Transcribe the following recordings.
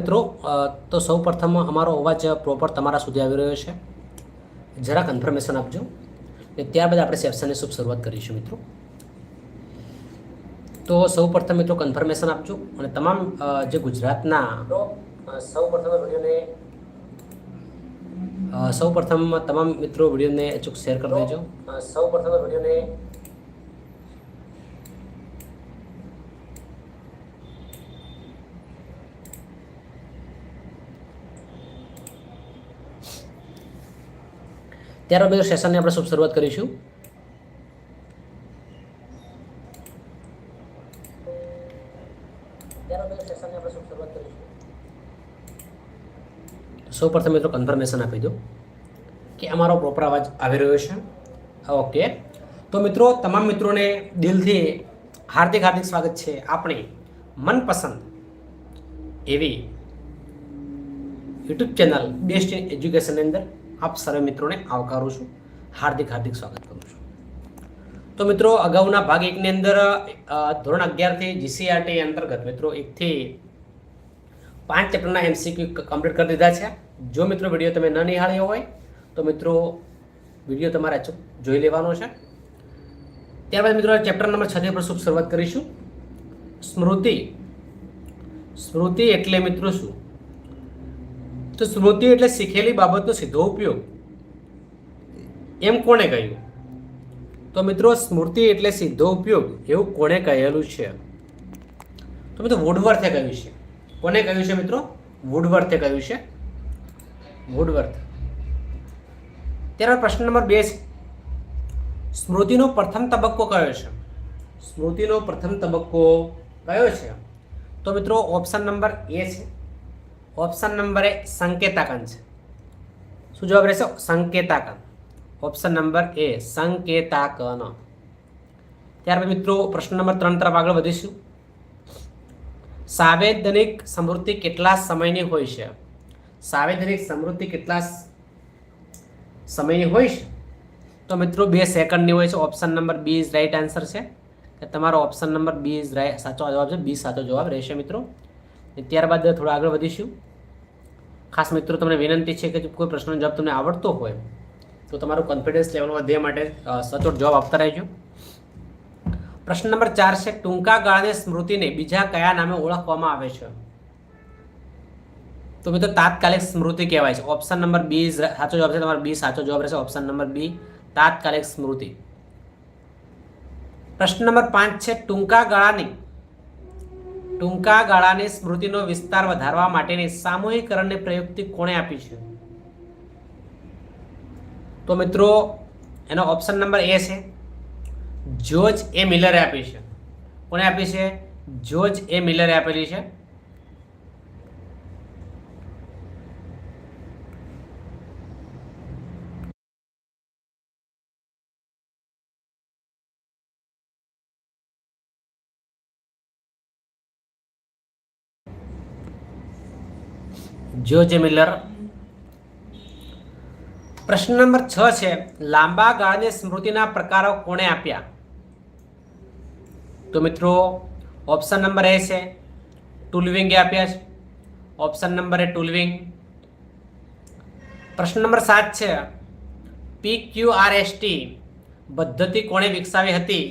મિત્રો તો સૌ પ્રથમ અમારો અવાજ પ્રોપર તમારા સુધી આવી રહ્યો છે. જરા કન્ફર્મેશન આપજો. ને ત્યારબાદ આપણે સેપ્શનની શુભ શરૂઆત કરીશું, મિત્રો. તો સૌ પ્રથમ, મિત્રો કન્ફર્મેશન આપજો. અને તમામ જે ગુજરાતના સૌ પ્રથમ વિડીયોને સૌ પ્રથમ તમામ મિત્રો વિડીયોને અચૂક શેર કરી દેજો. સૌ પ્રથમ વિડીયોને ત્યારબાદ મિત્રો સેશનની આપણે શુભ શરૂઆત કરીશું. સૌ પ્રથમ મિત્રો કન્ફર્મેશન આપી દો કે અમારો પ્રોપર અવાજ આવી રહ્યો છે. ઓકે તો મિત્રો, તમામ મિત્રોને દિલથી હાર્દિક હાર્દિક સ્વાગત છે આપણી મનપસંદ એવી યુટ્યુબ ચેનલ બેસ્ટ એજ્યુકેશનની અંદર. આપ સર્વે મિત્રોને આવકારું છું. હાર્દિક હાર્દિક સ્વાગત કરું છું. તો મિત્રો, અગાઉના ભાગ એકની અંદર ધોરણ અગિયારથી જીસીઆરટી અંતર્ગત મિત્રો એકથી પાંચ ચેપ્ટરના એમસીક્યુ કમ્પ્લીટ કરી દીધા છે. જો મિત્રો વીડિયો તમે ન નિહાળ્યો હોય, તો મિત્રો વીડિયો તમારે જોઈ લેવાનો છે. ત્યારબાદ મિત્રો, ચેપ્ટર નંબર છ પર શુભ શરૂઆત કરીશું. સ્મૃતિ. સ્મૃતિ એટલે મિત્રો શું? તો સ્મૃતિ એટલે શીખેલી બાબતનો સીધો ઉપયોગ. એમ કોણે કહ્યું? તો મિત્રો, સ્મૃતિ એટલે સીધો ઉપયોગ એવું કોણે કહેલું છે? તો મિત્રો વુડવર્થે કહ્યું છે. કોને કહ્યું છે મિત્રો? વુડવર્થે કહ્યું છે. વુડવર્થ ત્યારબાદ પ્રશ્ન નંબર બે છે. સ્મૃતિનો પ્રથમ તબક્કો કયો છે? સ્મૃતિનો પ્રથમ તબક્કો કયો છે? તો મિત્રો ઓપ્શન નંબર એ છે. ઓપ્શન નંબર એ સંકેતાકન છે શું જવાબ રહેશે સંકેતાકન ઓપ્શન નંબર એ સંકેતાકન ત્યારબાદ મિત્રો, પ્રશ્ન નંબર ત્રણ તરફ આગળ વધીશું. સાવેદનિક સમૃદ્ધિ કેટલા સમયની હોય છે? સાવેદનિક સમૃદ્ધિ કેટલા સમયની હોય છે? તો મિત્રો, બે સેકન્ડની હોય છે. Option number B is right answer છે. તમારો option number B is right સાચો જવાબ છે. બી સાચો જવાબ રહેશે મિત્રો. ત્યારબાદ થોડા આગળ વધીશું. ખાસ મિત્રો, તમને વિનંતી છે કે કોઈ પ્રશ્નનો જવાબ તમને આવડતો હોય, તો તમારું કોન્ફિડન્સ લેવલમાં વધે માટે સચોટ જવાબ આપતા રહેજો. પ્રશ્ન નંબર ચાર છે, ટૂંકા ગાળાની સ્મૃતિને બીજા કયા નામે ઓળખવામાં આવે છે? તો મિત્રો, તાત્કાલિક સ્મૃતિ કહેવાય છે. ઓપ્શન નંબર બી સાચો જવાબ છે, તમારો બી સાચો જવાબ રહેશે. ઓપ્શન નંબર બી તાત્કાલિક સ્મૃતિ. પ્રશ્ન નંબર પાંચ છે, ટૂંકા ગાળાની ટૂંકા ગાળાની સ્મૃતિનો વિસ્તાર વધારવા માટેની સામૂહિકરણની પ્રયુક્તિ કોણે આપી છે? તો મિત્રો, એનો ઓપ્શન નંબર એ છે. જોર્જ એ મિલરે આપી છે. કોણે આપી છે? જોર્જ એ મિલરે આપેલી છે. જોર્જ મિલર પ્રશ્ન નંબર છ છે, લાંબા ગાળાની સ્મૃતિના પ્રકારો કોણે આપ્યા? તો મિત્રો ઓપ્શન નંબર એ છે ટુલવિંગે આપ્યા છે. ઓપ્શન નંબર એ ટુલવિંગ પ્રશ્ન નંબર સાત છે P Q R S T પદ્ધતિ કોણે વિકસાવી હતી?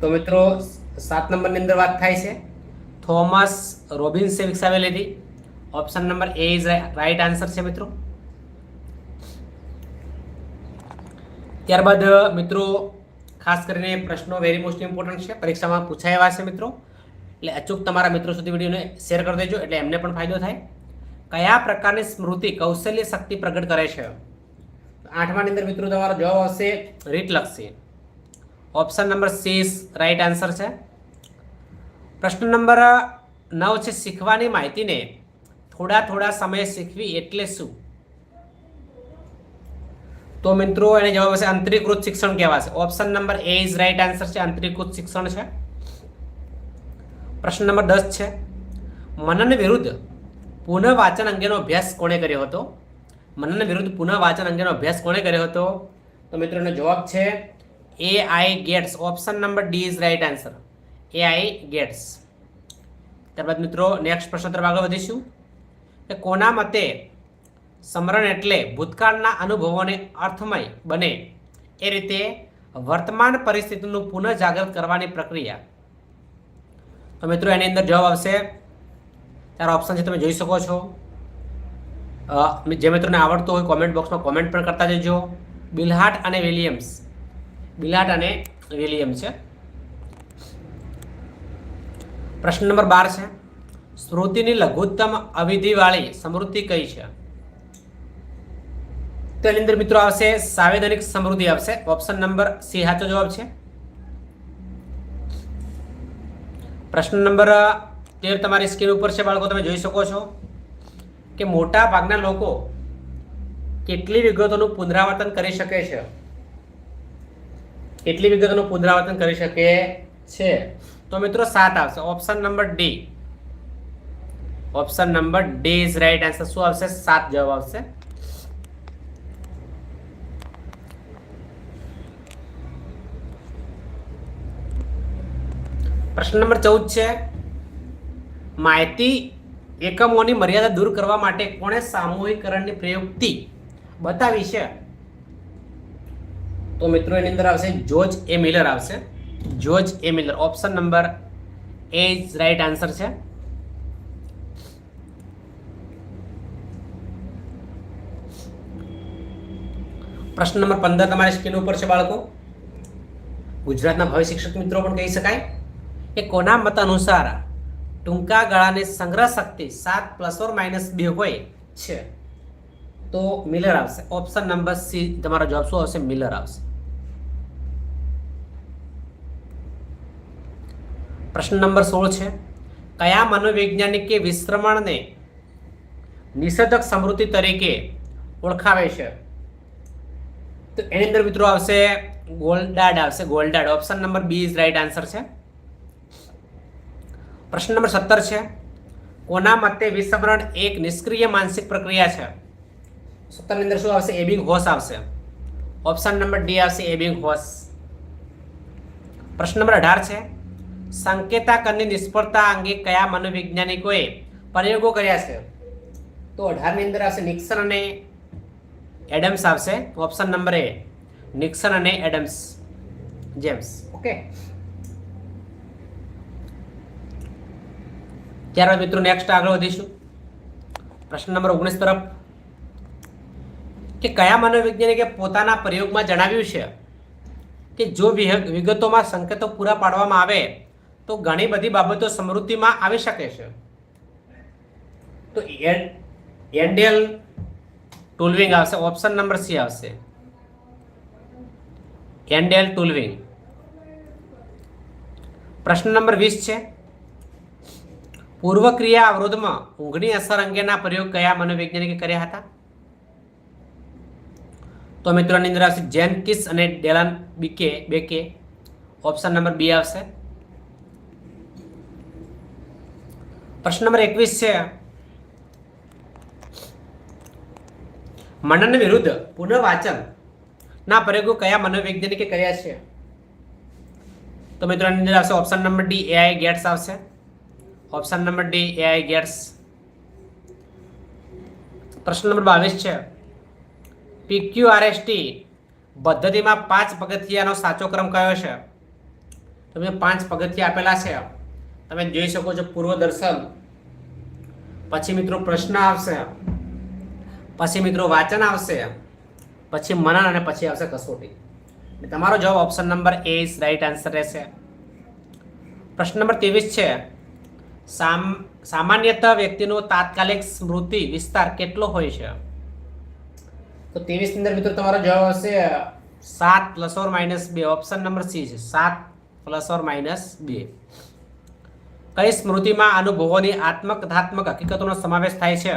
તો મિત્રો, સાત નંબરની અંદર વાત થાય છે. થોમસ રોબિન્સે વિકસાવેલી હતી option number A is right answer છે મિત્રો ત્યારબાદ, મિત્રો, ખાસ કરીને પ્રશ્નો વેરી મોસ્ટ ઇમ્પોર્ટન્ટ છે. પરીક્ષામાં પૂછાય છે મિત્રો. એટલે અચૂક તમારા મિત્રો સુધી વિડીયોને શેર કરી દેજો, એટલે એમને પણ ફાયદો થાય. કયા પ્રકારની સ્મૃતિ કૌશલ્ય શક્તિ પ્રગટ કરે છે? આઠમાની અંદર મિત્રો તમારો જવાબ આવશે રીતલક્ષી. Option number C right answer છે. પ્રશ્ન નંબર નવ છે શીખવાની માહિતીને થોડા થોડા સમયે શીખવી એટલે શું? તો મિત્રો એને જવાબ હશે અંતરીકૃત શિક્ષણ કહેવાશે. Option number A is right answer છે. અંતરીકૃત શિક્ષણ છે. પ્રશ્ન નંબર દસ છે. મનન વિરુદ્ધ પુનઃ વાંચન અંગેનો અભ્યાસ કોણે કર્યો હતો? મનન વિરુદ્ધ પુનઃ વાંચન અંગેનો અભ્યાસ કોણે કર્યો હતો? તો મિત્રોનો જવાબ છે A I Gates option number D is right answer A I Gates ત્યારબાદ મિત્રો નેક્સ્ટ પ્રશ્ન તરફ આગળ વધીશું. કે કોના મતે સમરણ એટલે ભૂતકાળના અનુભવોને અર્થમય બને? એ રીતે વર્તમાન પરિસ્થિતિનું પુનઃજાગૃત કરવાની પ્રક્રિયા. તો મિત્રો, એની અંદર જવાબ આવશે. ત્યારે ઓપ્શન છે, તમે જોઈ શકો છો. જે મિત્રોને આવડતું હોય કોમેન્ટ બોક્સમાં કોમેન્ટ પણ કરતા જજો. બિલહાટ અને વિલિયમ્સ. બિલહાટ અને વિલિયમ છે. પ્રશ્ન નંબર બાર છે. સ્મૃતિની લઘુત્તમ અવિધિવાળી સમૃદ્ધિ કઈ છે? તો એની અંદર મિત્રો આવશે સાંવેદનિક સમૃદ્ધિ આવશે. ઓપ્શન નંબર સી સાચો જવાબ છે. પ્રશ્ન નંબર તેર તમારી સ્ક્રીન ઉપર છે બાળકો, તમે જોઈ શકો છો કે મોટા ભાગના લોકો કેટલી વિગતોનું પુનરાવર્તન કરી શકે છે? કેટલી વિગતોનું પુનરાવર્તન કરી શકે છે? તો મિત્રો સાત આવશે. Option number D option number D is right answer શું આવશે? સાત જવાબ આવશે. પ્રશ્ન નંબર ચૌદ છે. માહિતી એકમોની મર્યાદા દૂર કરવા માટે કોણે સામૂહિકરણની પ્રયુક્તિ બતાવી છે? તો મિત્રો એની અંદર આવશે જોજ એ મિલર આવશે. George A Miller. Option number A is right answer છે. પ્રશ્ન નંબર પંદર તમારી સ્ક્રીન ઉપર છે બાળકો. ગુજરાતના ભવ્ય શિક્ષક મિત્રો પણ કહી શકાય કે કોના મત અનુસાર ટૂંકા ગાળાની સંગ્રહ શક્તિ સાત પ્લસ ઓર માઇનસ બે હોય છે. તો મિલર આવશે. ઓપ્શન નંબર સી તમારો જવાબ શું આવશે? મિલર આવશે. પ્રશ્ન નંબર સોળ છે, કયા મનોવૈજ્ઞાનિકે વિશ્રમણને નિષેધક સમૃદ્ધિ તરીકે ઓળખાવે છે? તો એની અંદર મિત્રો આવશે ગોલ્ડાડ આવશે Goddard. Option number B is right answer છે. પ્રશ્ન નંબર સત્તર છે, કોના મતે વિસ્મરણ એક નિષ્ક્રિય માનસિક પ્રક્રિયા છે? સત્તરની અંદર શું આવશે? એબિંગ હોસ આવશે. ઓપ્શન નંબર ડી આવશે એબિંગ હોસ પ્રશ્ન નંબર અઢાર છે સંકેતાકરની નિષ્ફળતા અંગે કયા મનોવૈજ્ઞાનિકોએ પ્રયોગો કર્યા છે? તો અઢારની અંદર આવશે નિક્સન અને એડમ્સ આવશે. ઓપ્શન નંબર એ નિક્સન અને એડમ્સ. જેમ્સ. ઓકે ત્યારબાદ મિત્રો નેક્સ્ટ આગળ વધીશું. પ્રશ્ન નંબર ઓગણીસ તરફ. કે કયા મનોવૈજ્ઞાનિકે પોતાના પ્રયોગમાં જણાવ્યું છે કે જો વિગતોમાં સંકેતો પૂરા પાડવામાં આવે તો ઘણી બધી બાબતો સમૃદ્ધિમાં આવી શકે છે. તો એન- એન્ડેલ ટુલવિંગ આવશે ઓપ્શન નંબર સી આવશે. એન્ડેલ ટુલવિંગ. પ્રશ્ન નંબર વીસ છે. પૂર્વ ક્રિયા અવરોધમાં ઊંઘની અસર અંગેના પ્રયોગ કયા મનોવૈજ્ઞાનિકે કર્યા હતા? તો મિત્રો અંદર આવશે જેન કિસ અને ડેલન બીકે, બેકે. ઓપ્શન નંબર બી આવશે. પ્રશ્ન નંબર એકવીસ છે. મનન વિરુદ્ધ પુનઃવાચન ના પ્રયોગો કયા મનોવૈજ્ઞાનિકે કર્યા છે? તો મિત્રો અંદર આવશે option number D A I Gates આવશે. Option number D A I Gates. પ્રશ્ન નંબર બાવીસ છે. P Q R S T પદ્ધતિમાં પાંચ પગથિયાનો સાચો ક્રમ કયો છે? તમે પાંચ પગથિયા આપેલા છે. તમે જોઈ શકો છો પૂર્વ દર્શન પછી મિત્રો પ્રશ્ન આવશે. પછી મિત્રો વાંચન આવશે. પછી મનન અને પછી આવશે કસોટી. તમારો જવાબ option number A is right answer રહેશે. પ્રશ્ન નંબર ત્રેવીસ છે. સામ, સામાન્યતઃ વ્યક્તિનો તાત્કાલિક સ્મૃતિ વિસ્તાર કેટલો હોય છે? તો ત્રેવીસ અંદર મિત્રો તમારો જવાબ આવશે સાત પ્લસ ઓર માઇનસ બે. ઓપ્શન નંબર સી છે. સાત પ્લસ ઓર માઇનસ બે. કઈ સ્મૃતિમાં અનુભવોની આત્મકથાત્મક હકીકતોનો સમાવેશ થાય છે?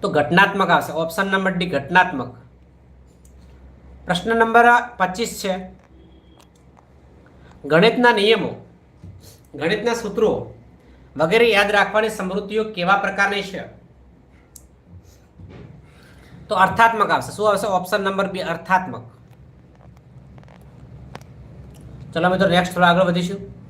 તો ઘટનાત્મક આવશે. ઓપ્શન નંબર ડી ઘટનાત્મક. પ્રશ્ન નંબર પચીસ છે. ગણિતના નિયમો, ગણિતના સૂત્રો વગેરે યાદ રાખવાની સમૃદ્ધિઓ કેવા પ્રકારની છે? તો અર્થાત્મક આવશે. શું આવશે? ઓપ્શન નંબર બી અર્થાત્મક. ચલો મિત્રો નેક્સ્ટ થોડા આગળ વધીશું.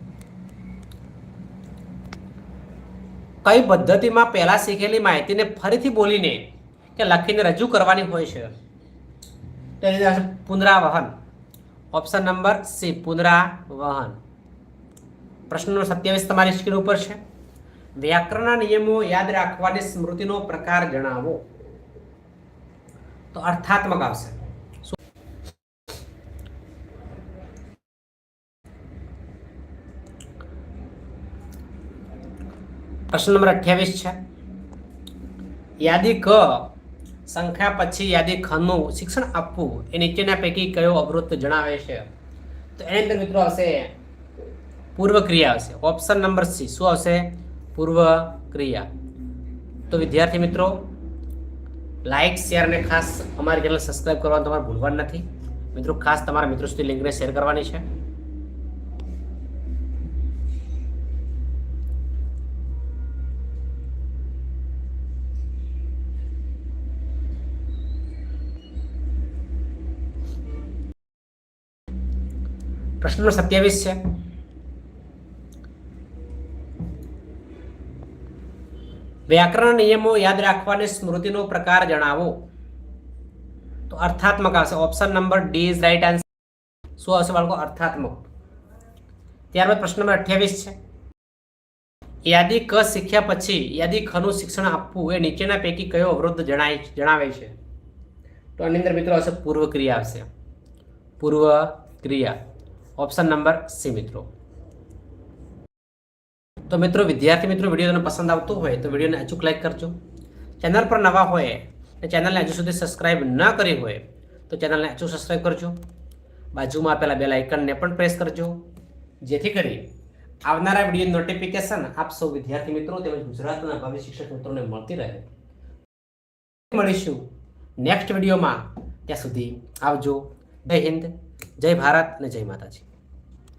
કઈ પદ્ધતિમાં પહેલાં શીખેલી માહિતીને ફરીથી બોલીને કે લખીને રજૂ કરવાની હોય છે? તો એની પુનરાવહન. ઓપ્શન નંબર સી પુનરાવહન. પ્રશ્ન સત્યાવીસ તમારી સ્ક્રીન ઉપર છે. વ્યાકરણના નિયમો યાદ રાખવાની સ્મૃતિનો પ્રકાર જણાવો. તો અર્થાત્મક આવશે. પ્રશ્ન નંબર અઠ્યાવીસ છે. યાદી ક, સંખ્યા પછી યાદી ખનું શિક્ષણ આપવું એ નીચેના પૈકી કયો અવરોધ જણાવે છે? તો એની અંદર મિત્રો આવશે પૂર્વ ક્રિયા આવશે. ઓપ્શન નંબર સી શું આવશે? પૂર્વ ક્રિયા તો વિદ્યાર્થી મિત્રો લાઇક શેર અને ખાસ અમારી ચેનલ સબસ્ક્રાઇબ કરવાનું તમારે ભૂલવાનું નથી. મિત્રો, ખાસ તમારા મિત્રો સુધી લિંકને શેર કરવાની છે. પ્રશ્ન નંબર સત્યાવીસ છે વ્યાકરણ નિયમો યાદ રાખવાની સ્મૃતિનો પ્રકાર જણાવો તો અર્થાત્મક આવશે option number D is right answer શું આવશે બાળકો અર્થાત્મક ત્યારબાદ પ્રશ્ન નંબર અઠ્યાવીસ છે યાદી ક શીખ્યા પછી યાદી ખનું શિક્ષણ આપવું એ નીચેના પૈકી કયો અવરોધ જણાય જણાવે છે તો આની અંદર મિત્રો આવશે પૂર્વ ક્રિયા આવશે પૂર્વ ક્રિયા ઓપ્શન નંબર સી, મિત્રો. તો મિત્રો, વિદ્યાર્થી મિત્રો, વીડિયો તમને પસંદ આવતો હોય તો વિડીયોને અચૂક લાઈક કરજો. ચેનલ પર નવા હોય અને ચેનલને હજુ સુધી સબસ્ક્રાઇબ ન કરી હોય તો ચેનલને અચૂક સબસ્ક્રાઇબ કરજો. બાજુમાં આપેલા બે લાઇકનને પણ પ્રેસ કરજો. જેથી કરી આવનારા વીડિયો નોટિફિકેશન આપ સૌ વિદ્યાર્થી મિત્રો તેમજ ગુજરાતના ભાવિ શિક્ષક મિત્રોને મળતી રહે. મળીશું નેક્સ્ટ વિડીયોમાં. ત્યાં સુધી આવજો. જય હિન્દ, જય ભારત અને જય માતાજી.